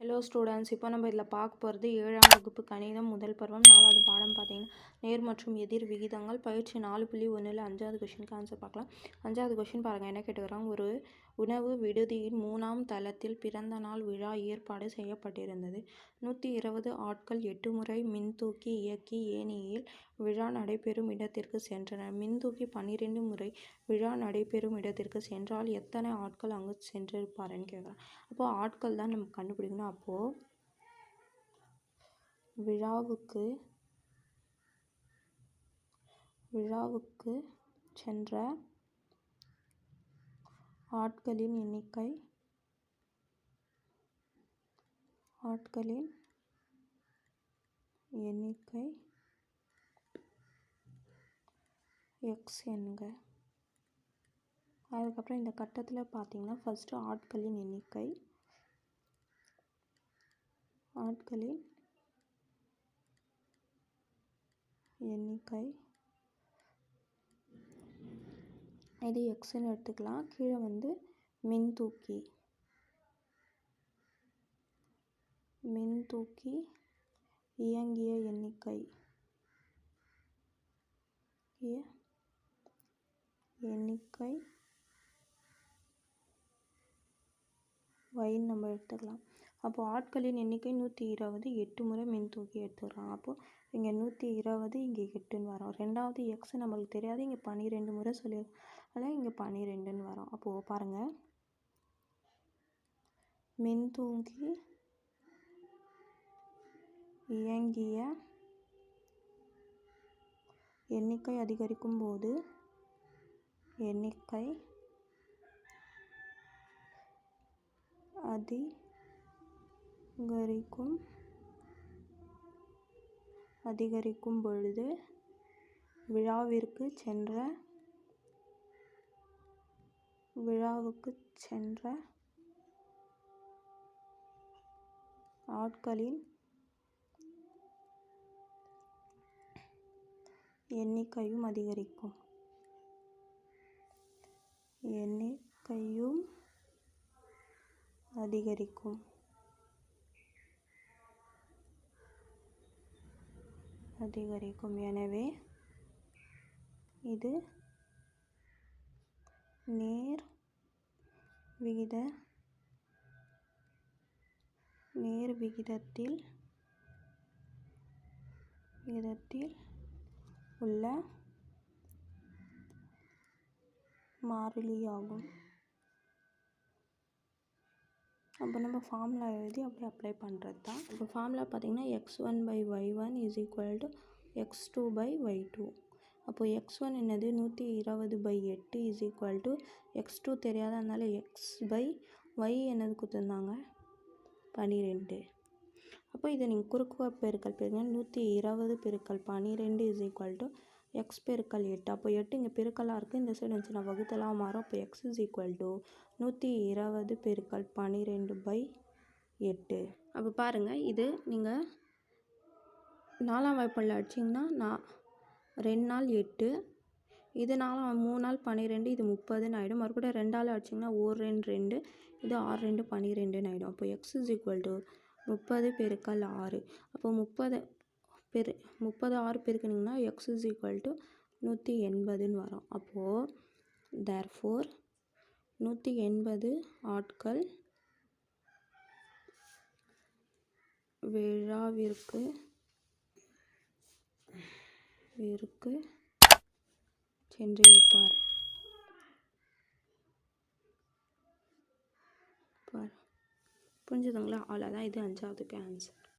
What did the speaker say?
Hello students இப்போ நம்ம இதில் பார்க்க போகிறது ஏழாம் வகுப்பு கணிதம் முதல் பருவம் நாலாவது பாடம் பார்த்தீங்கன்னா நேர் மற்றும் எதிர் விகிதங்கள் பயிற்சி நாலு புள்ளி ஒன்றில் அஞ்சாவது கொஷினுக்கு ஆன்சர் பார்க்கலாம். அஞ்சாவது கொஷின் பாருங்கள் என்ன கேட்டுக்கிறாங்க? ஒரு உணவு விடுதியின் மூணாம் தளத்தில் பிறந்த நாள் விழா ஏற்பாடு செய்யப்பட்டிருந்தது. நூற்றி இருபது ஆட்கள் எட்டு முறை மின்தூக்கி இயக்கி ஏனியில் விழா நடைபெறும் இடத்திற்கு சென்றனர் மின்தூக்கி பன்னிரெண்டு முறை விழா நடைபெறும் இடத்திற்கு சென்றால் எத்தனை ஆட்கள் அங்கு சென்றிருப்பாருன்னு கேட்குறாங்க. அப்போது ஆட்கள் தான் நம்ம கண்டுபிடிக்கணும் அப்போது விழாவுக்கு விழாவுக்கு சென்ற ஆட்களின் எண்ணிக்கை ஆட்களின் எண்ணிக்கை எக்ஸ் என்க அதுக்கப்புறம் இந்த கட்டத்தில் பார்த்திங்கன்னா ஃபஸ்ட்டு ஆட்களின் எண்ணிக்கை. ஆட்களின் எண்ணிக்கை. இது எக்ஸ்ன்னு எடுத்துக்கலாம். கீழே வந்து மின்தூக்கி. மின்தூக்கி இயங்கிய எண்ணிக்கை. இய- எண்ணிக்கை. வைன்னு நம்ம எடுத்துக்கலாம். அப்போது ஆட்களின் எண்ணிக்கை நூற்றி இருபது. எட்டு முறை மின்தூக்கி எடுத்துக்கலாம் அப்போது இங்கே நூற்றி இருபது இங்கே எட்டுன்னு வரும். ரெண்டாவது எக்ஸ் நம்மளுக்கு தெரியாது. இங்கே பன்னிரெண்டு முறை சொல்லியிருக்கோம் அதனால் இங்கே பன்னிரெண்டுன்னு வரும். அப்போது பாருங்கள் மின்தூக்கி இயங்கிய எண்ணிக்கை அதிகரிக்கும் போது எண்ணிக்கை அதிகரிக்கும் அதிகரிக்கும் பொழுது விழாவிற்கு சென்ற விழாவுக்கு சென்ற ஆட்களின் எண்ணிக்கையும் அதிகரிக்கும். எண்ணிக்கையும் அதிகரிக்கும். அதிகரிக்கும். எனவே இது நேர் விகித நேர் விகிதத்தில் விகிதத்தில் உள்ள மாறிலியாகும். அப்போ நம்ம ஃபார்முலா எழுதி அப்படியே அப்ளை பண்ணுறது தான் இப்போ ஃபார்முலா பார்த்தீங்கன்னா x one by y one is equal to x two by y two அப்போது எக்ஸ் ஒன் என்னது? நூற்றி இருபது பை எட்டு is equal to x two தெரியாத அதனால எக்ஸ் பை ஒய் என்னது கொடுத்துருந்தாங்க? பன்னிரெண்டு அப்போ இதை நீங்கள் குறுக்கு பெருக்கல் பெருங்க நூற்றி இருபது பெருக்கல் பன்னிரெண்டு இஸ் ஈக்குவல் டு எக்ஸ் பெருக்கல் எட்டு. அப்போ எட்டு இங்கே பெருக்கலாக இருக்குது. இந்த சைடு வந்துச்சுன்னா வகுத்தலாம் மாறும். அப்போ எக்ஸ் இஸ் ஈக்குவல் டு நூற்றி இருபது பெருக்கல் பன்னிரெண்டு பை எட்டு. அப்போ பாருங்கள் இது நீங்கள் நாலாம் வாய்ப்பாடில் அடிச்சிங்கன்னா நான் ரெண்டு நாள் எட்டு இது நாலாம் மூணு நாள் பன்னிரெண்டு இது முப்பதுன்னு ஆகிடும் மறுபடியும் ரெண்டாள் அடிச்சிங்கன்னா ஓர் ரெண்டு ரெண்டு இது ஆறு ரெண்டு பன்னிரெண்டுன்னு ஆகிடும் அப்போ எக்ஸ் இஸ் ஈக்குவல் டு முப்பது பெருக்கல் ஆறு. அப்போ முப்பது பெரு முப்பது ஆறு பெருக்குனிங்கன்னா எக்ஸ் இஸ் ஈக்குவல் டு நூற்றி எண்பதுன்னு வரும். அப்போது தேர் ஃபோர் நூற்றி எண்பது ஆட்கள் விழாவிற்கு விற்கு சென்றிருப்பார் பார். புரிஞ்சுதுங்களா? அவ்வளோதான் இது அஞ்சாவதுக்கு ஆன்சர்